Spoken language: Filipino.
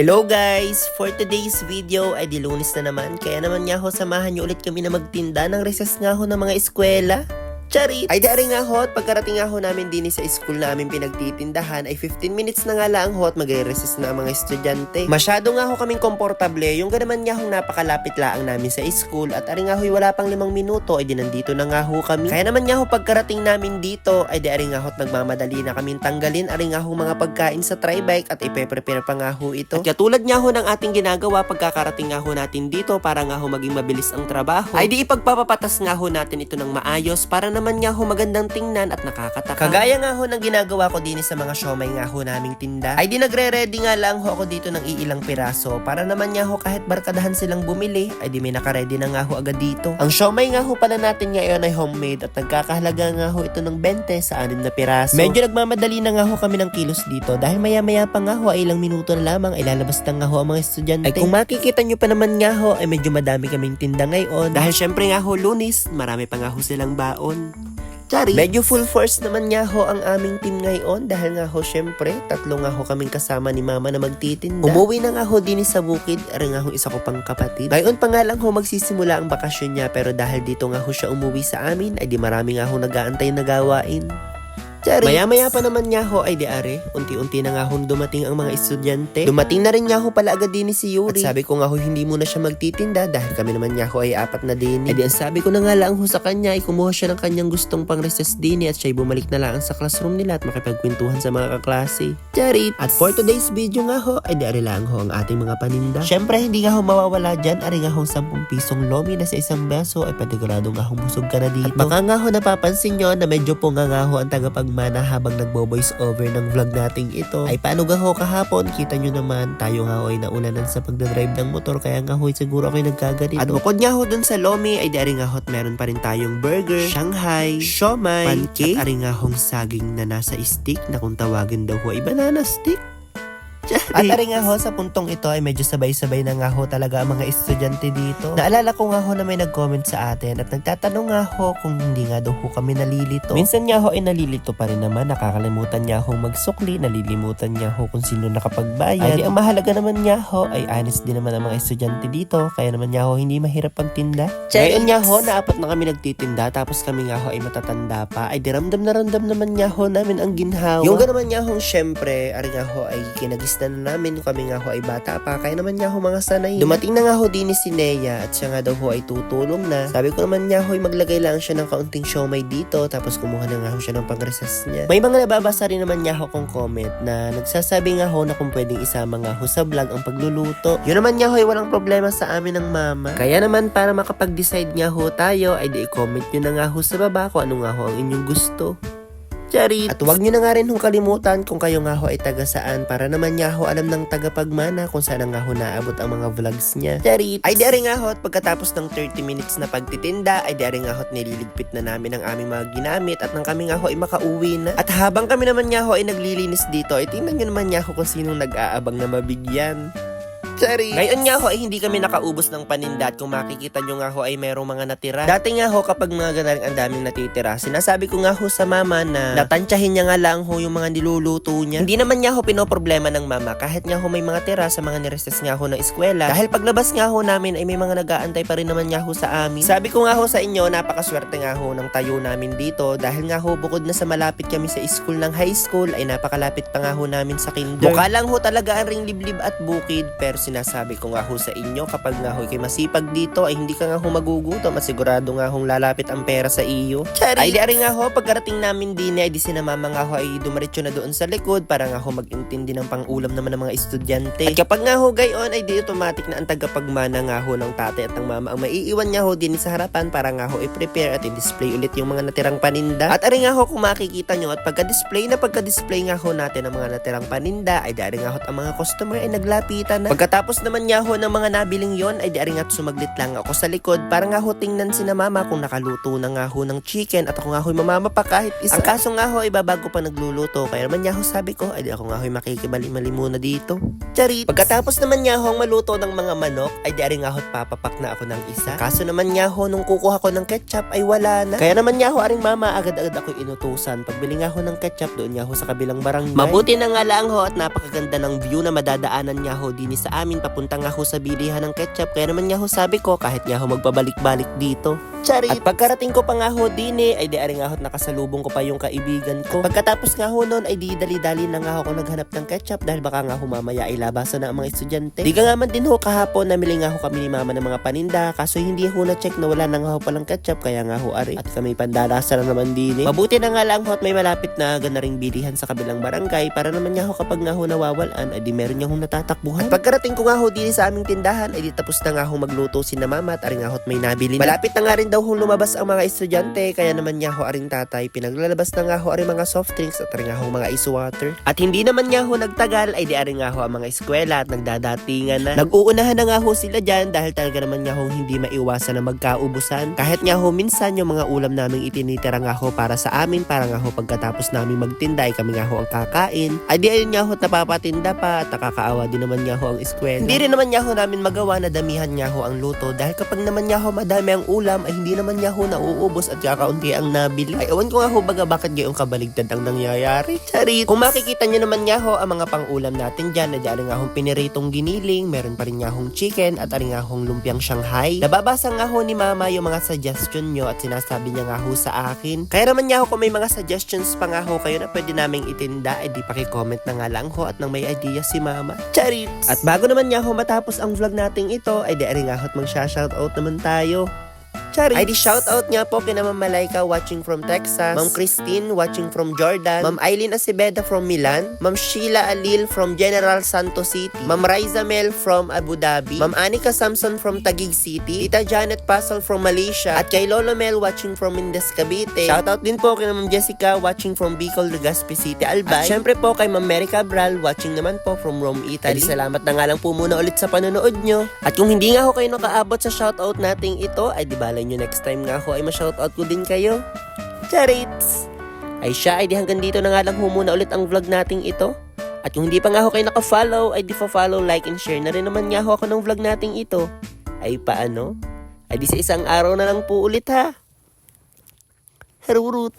Hello guys! For today's video ay di lunes na naman kaya naman nga ho samahan niyo ulit kami na magtinda ng recess nga ho ng mga eskwela. Charit! Ay dari nga ho at pagkarating nga ho namin din sa school na aming pinagtitindahan ay 15 minutes na nga lang ho at magre-recess na ang mga estudyante. Masyado nga ho kaming komportable yung ganaman nga ho napakalapit laang namin sa school at ari nga ho wala pang limang minuto ay di nandito na nga ho kami. Kaya naman nga ho pagkarating namin dito ay di nga ho nagmamadali na kaming tanggalin ari nga ho mga pagkain sa tribike at ipe-prepare pa nga ho ito. At katulad nga ho ng ating ginagawa pagkakarating nga ho natin dito para nga ho maging mabilis ang trabaho ay di ipagpapapatas nga ho natin ito ng maayos para naman nga ho magandang tingnan at nakakataka. Kagaya nga ho ng ginagawa ko din sa mga siomay nga ho naming tinda ay di nagre-ready nga lang ho ako dito ng iilang piraso para naman nga ho kahit barkadahan silang bumili ay di may nakaredy na nga ho agad dito. Ang siomay nga ho pala natin ngayon ay homemade at nagkakahalaga nga ho ito ng 20 sa anim na piraso. Medyo nagmamadali na nga ho kami ng kilos dito dahil maya-maya pa nga ho ay ilang minuto na lamang ay lalabas na nga ho ang mga estudyante. Ay kung makikita nyo pa naman nga ho ay medyo madami kaming tinda ngayon dahil syempre nga ho lunis marami pa nga ho silang baon. Chari. Medyo full force naman nga ho ang aming team ngayon dahil nga ho syempre tatlo nga ho kaming kasama ni mama na magtitinda. Umuwi na nga ho din sa bukid, ari nga ho isa ko pang kapatid. Ngayon pa nga lang ho magsisimula ang bakasyon niya pero dahil dito nga ho siya umuwi sa amin ay di marami nga ho nag-aantay na gawain. Maya-maya pa naman nga ho ay di are, unti-unti na nga ho dumating ang mga estudyante. Dumating na rin nga ho pala agad din si Yuri. At sabi ko nga ho hindi muna siya magtitinda dahil kami naman nga ho ay apat na din. Ay di ang sabi ko na nga lang ho sa kanya ay kumuha siya ng kanyang gustong pang recess din at siya bumalik na lang sa classroom nila at makipagkwentuhan sa mga kaklase. Charit! At for today's video nga ho ay di are lang ho ang ating mga paninda. Syempre hindi nga ho mawawala dyan ari nga ho 10 pisong lomi na sa isang beso ay patigurado nga ho busog ka na dito. At baka nga ho napapansin nyo na medyo po nga nga ho ang tagapagmana habang nagbo-voice over ng vlog nating ito. Ay paano nga ho kahapon, kita nyo naman, tayo nga ho ay naulanan sa pagdadrive ng motor kaya nga ho siguro ako'y nagkaganito. At bukod nga ho dun sa lomi ay dari nga ho at meron pa rin tayong burger, Shanghai, siomay, pancake, at ari nga hong saging na nasa stick na kung tawagin daw ho ay banana stick. At ari nga ho, sa puntong ito ay medyo sabay-sabay na nga ho talaga ang mga estudyante dito. Naalala ko nga ho na may nag-comment sa atin at nagtatanong nga ho kung hindi nga daw ho kami nalilito. Minsan nga ho ay nalilito pa rin naman, nakakalimutan niya ho magsukli, nalilimutan niya ho kung sino nakapagbayad. Ay ang mahalaga naman niya ho ay honest din naman ang mga estudyante dito, kaya naman niya ho hindi mahirap ang tinda. Ngayon nga ho, naapat na kami nagtitinda tapos kami nga ho ay matatanda pa, ay di ramdam na ramdam naman niya ho namin ang ginhawa. Yung ganaman niya ho, syempre, ari nga ho ay kinagis na namin kami nga ho ay bata pa kaya naman nga ho mga sanay dumating na nga ho din si Nea at siya nga daw ho ay tutulong na sabi ko naman nga ho ay maglagay lang siya ng kaunting siomay dito tapos kumuha na nga ho siya ng pang-recess niya may mga nababasa rin naman nga ho kong comment na nagsasabi nga ho na kung pwedeng isama nga ho sa vlog ang pagluluto yun naman nga ho ay walang problema sa amin ng mama kaya naman para makapag-decide nga ho tayo ay di i-comment nyo na nga ho sa baba kung ano nga ho ang inyong gusto Charit. At huwag nyo na nga rin hong kalimutan kung kayo nga ho ay taga saan para naman nga ho alam ng tagapagmana kung saan nga ho naabot ang mga vlogs niya. Charit. Ay di nga ho at pagkatapos ng 30 minutes na pagtitinda ay di nga ho at nililigpit na namin ang aming mga ginamit at nang kami nga ho ay makauwi na. At habang kami naman nga ho ay naglilinis dito ay tingnan nyo naman nga ho kung sinong nag-aabang na mabigyan. Sorry. Ngayon nga ho ay hindi kami nakaubos ng paninda at kung makikita nyo nga ho ay merong mga natira. Dati nga ho kapag mga ganaling ang daming natitira, sinasabi ko nga ho sa mama na natansyahin niya nga lang ho yung mga niluluto niya. Hindi naman nga ho pinoproblema ng mama kahit nga ho may mga tira sa mga nirestes nga ho ng eskwela. Dahil paglabas nga ho namin ay may mga nag-aantay pa rin naman nga ho sa amin. Sabi ko nga ho sa inyo, napakaswerte nga ho ng tayo namin dito dahil nga ho bukod na sa malapit kami sa school ng high school ay napakalapit pa nga ho namin sa kinder. Mukha lang ho talaga ang ring liblib at bukid pero sinasabi ko nga ho sa inyo kapag nga ho kay masipag dito ay hindi ka nga ho magugutom at sigurado nga hong lalapit ang pera sa iyo. Ay di ari nga ho pagkarating namin din ay di sinamama nga ho ay dumiretso na doon sa likod para nga ho mag-intindi ng pang-ulam naman ng mga estudyante. At kapag nga ho gayon ay di automatic na ang tagapagmana nga ho ng tate at ng mama ang maiiwan nga ho din sa harapan para nga ho i-prepare at i-display ulit yung mga natirang paninda. At ari nga ho kung makikita nyo at pagka-display na pagka-display nga ho natin ang mga natirang paninda ay di ari nga ho at ang mga customer ay naglapitan na. Pagkatapos Pagkatapos naman nga ho ng mga nabiling yon ay di aring at sumaglit lang ako sa likod para nga ho tingnan si na mama kung nakaluto na nga ho ng chicken at ako nga ho mamama pa kahit isa. Ang kaso nga ho ay babago pa nagluluto kaya naman nga ho sabi ko ay di ako nga ho makikibali-mali muna dito. Charit! Pagkatapos naman nga ho ang maluto ng mga manok ay di aring nga ho papapak na ako ng isa. Kaso naman nga ho nung kukuha ko ng ketchup ay wala na. Kaya naman nga ho aring mama agad-agad ako inutusan. Pagbili nga ho ng ketchup doon nga ho sa kabilang barangay. Mabuti na nga lang ho at napakaganda ng view na madadaanan nga ho din sa amin papunta nga ho sa bilihan ng ketchup. Kaya naman nga ho sabi ko kahit nga ho magpabalik-balik dito. Charit! At pagkarating ko pa nga ho din eh, ay di aring ho nakasalubong ko pa yung kaibigan ko. Pagkatapos nga ho noon ay di dali-dali na nga ako naghanap ng ketchup dahil baka nga ho mamaya ay labasan na ang mga estudyante. Di ka nga man din ho kahapon namili nga ho kami ni mama ng mga paninda kaso hindi ho na check na wala na nga ho palang ketchup kaya nga ho ari. At kami pandalasa na naman din eh. Mabuti na nga lang ho at may malapit na gana ring bilihan sa kabilang barangay para naman nga ho kapag nga ho nawawalan ay di meron nga ho natatakbuhan. At pagkarating ko nga ho din sa aming tindahan ay di tapos na nga ho magluto si na mama at ari nga ho at may nabili na. Malapit na nga rin daw ho lumabas ang mga estudyante kaya naman nga ho aring tatay pinaglalabas na nga ho aring mga soft drinks at ari nga ho mga ice water. At hindi naman nga ho nagtagal ay di ari nga ho ang mga eskwela at nagdadatingan na. Nag-uunahan na nga ho sila dyan dahil talaga naman nga ho hindi maiwasan na magkaubusan. Kahit nga ho minsan yung mga ulam naming itinitira nga ho para sa amin para nga ho pagkatapos namin magtinda ay kami nga ho ang kakain. Ay di ayun nga ho at napapatinda pa at nakakaawa din naman nga ho ang eskwela. Hindi rin naman nga ho namin magawa na damihan nga ho ang luto dahil kapag naman nga ho madami ang ulam ay hindi naman nga ho nauubos at kakaunti ang nabili. Ay ewan ko nga ho baga bakit gayong kabaligtad ang nangyayari. Charit! Kung makikita nyo naman nga ho ang mga pang-ulam natin dyan na dyan nga hong piniritong giniling, meron pa rin nga hong chicken at aring nga hong lumpiang Shanghai. Nababasa nga ho ni mama yung mga suggestion nyo at sinasabi niya nga ho sa akin. Kaya naman nga ho kung may mga suggestions pa nga ho kayo na pwede naming itinda, ay di paki-comment na nga lang ho at nang may idea si mama. Charit! At bago naman nga ho matapos ang vlog nating ito, ay di nga ho at mag-shoutout naman tayo. Charis. Ay di shoutout nga po kina Ma'am Malaika watching from Texas, Ma'am Christine watching from Jordan, Ma'am Eileen Acebeda from Milan, Ma'am Sheila Alil from General Santos City, Ma'am Riza Mel from Abu Dhabi, Ma'am Anika Samson from Taguig City, Tita Janet Pasol from Malaysia, at kay Lolo Mel watching from Indes Cavite. Shoutout din po kay Ma'am Jessica watching from Bicol, Legazpi City, Albay. At syempre po kay Ma'am Mary Cabral watching naman po from Rome, Italy. Salamat na nga lang po muna ulit sa panonood nyo. At kung hindi nga ho kayo nakaabot sa shoutout nating ito, ay di balay nyo next time nga ho ay ma-shoutout ko din kayo. Charits! Ay siya, ay di hanggang dito na nga lang ho muna ulit ang vlog nating ito. At kung hindi pa nga ho kayo naka-follow, ay di follow, like, and share na rin naman nga ako ng vlog nating ito. Ay paano? Ay di sa isang araw na lang po ulit ha. Harurut!